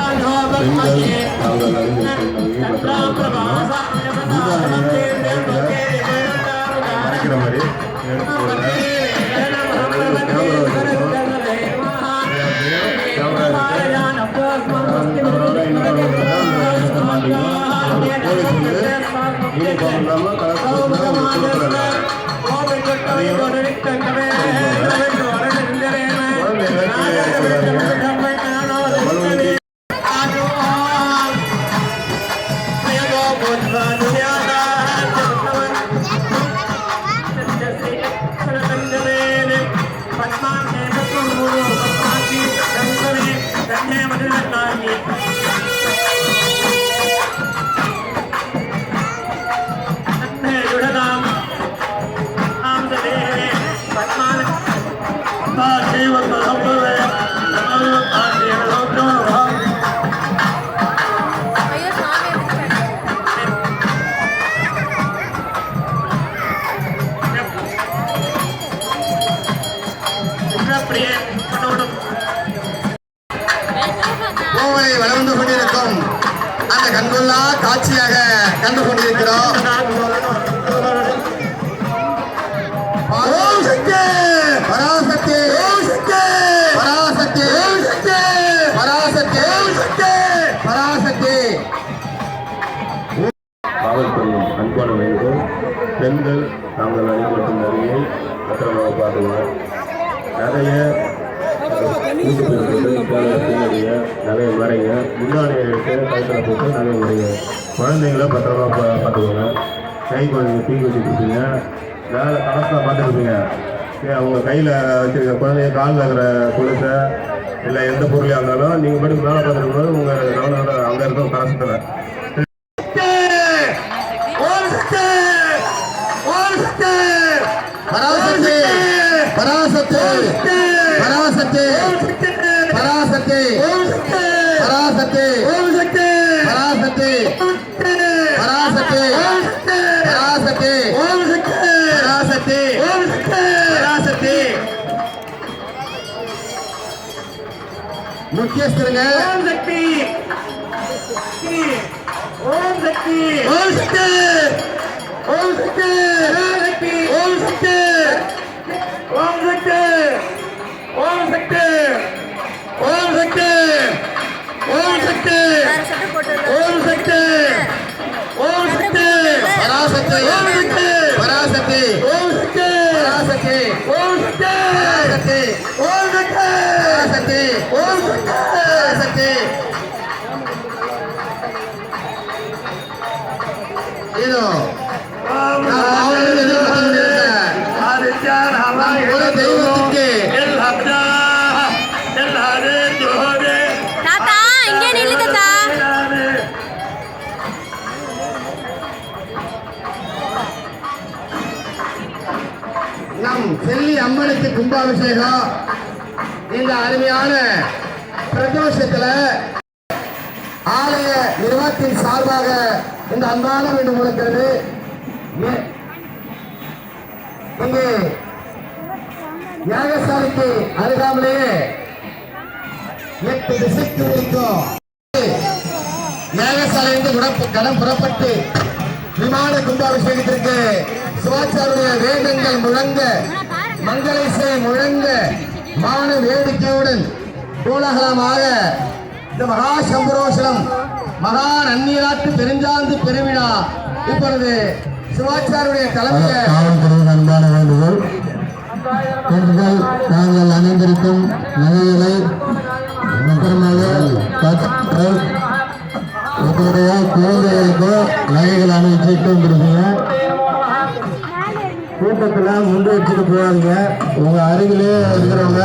பெண்கள் அவர்கள் அறிந்த மறைக்கிற மாதிரி யூனிஃபார்ம் இல்லாமல் கலர் அதிகமாக all one runner. பூமனை வளர்ந்து கொண்டிருக்கும். அந்த கண்கொள்ளா காட்சியாக கண்டு கொண்டிருக்கிறோம். பராசக்தி! பராசக்தி! பராசக்தி! பராசக்தி! காவல்துறையின் அன்பான வேண்டும் பெண்கள் தாங்கள் அணிவட்டும் வரியை பத்திரமாக பார்த்துள்ளனர் நிறைய ஊசிப்பூ நிறைய மறைங்க முன்னாடி எடுத்து போட்டு நிறைய மறைங்க குழந்தைங்கள பத்திரமா பா பார்த்துக்கோங்க கைக்கு கொஞ்சம் தீ வச்சு கொடுப்பீங்க மேலே கலசில் பார்த்துருப்பீங்க அவங்க கையில் வச்சுருக்க குழந்தைங்க காலில் இருக்கிற குளிசை இல்லை எந்த பொருளாக இருந்தாலும் நீங்கள் மட்டும் மேலே பார்த்துருக்கும்போது உங்கள் கவனம் அங்கே இருக்கும் கலசத்தில் பராசத்து பராசத்து பராசக்தி பராசக்தி முக்கியஸ்தருங்க. ஓம் சக்தி ஓம் சக்தி ஓம் சக்தி ஓம் சக்தி ஓம் சக்தி ஓம் சக்தி ஓம் சக்தி சக்தி பராசக்தி ஓம் சக்தி பராசக்தி ஓம் சக்தி பராசக்தி இதோ செல்லி அம்மனுக்கு கும்பாபிஷேகம். இந்த அருமையான பிரதோஷத்துல ஆலய நிர்வாகத்தின் சார்பாக இந்த அன்பான வேண்டு முழக்கிறது ஏ- இங்கே யாகசாலைக்கு அருகாமலேயே எட்டு திசைக்கு இருக்கும். யாகசாலையிலிருந்து குடம் கடம் புறப்பட்டு விமான கும்பாபிஷேகத்திற்கு சுவாச்சாருடைய வேதங்கள் முழங்க மங்கள இசை முழங்க மான வேடிக்கையுடன் கோலாகலமாக இந்த மகா சம்பரோஷனம் மகா நன்னீராட்டு பெருஞ்சாந்து பெருவிழா இப்பொழுது சிவாச்சாருடைய தலைமையில் காவல்துறையின் அன்பான வேண்டுகோள் பெண்கள் நாங்கள் அணிந்திருக்கும் நகைகளை பத்திரமாக பார்த்து குழந்தைகளுக்கு நகைகள் அணிவிச்சுட்டு வந்துருக்கீங்க கூட்டத்தில் முன்னேற்றிட்டு போகாதீங்க. உங்கள் அருகிலே இருக்கிறவங்க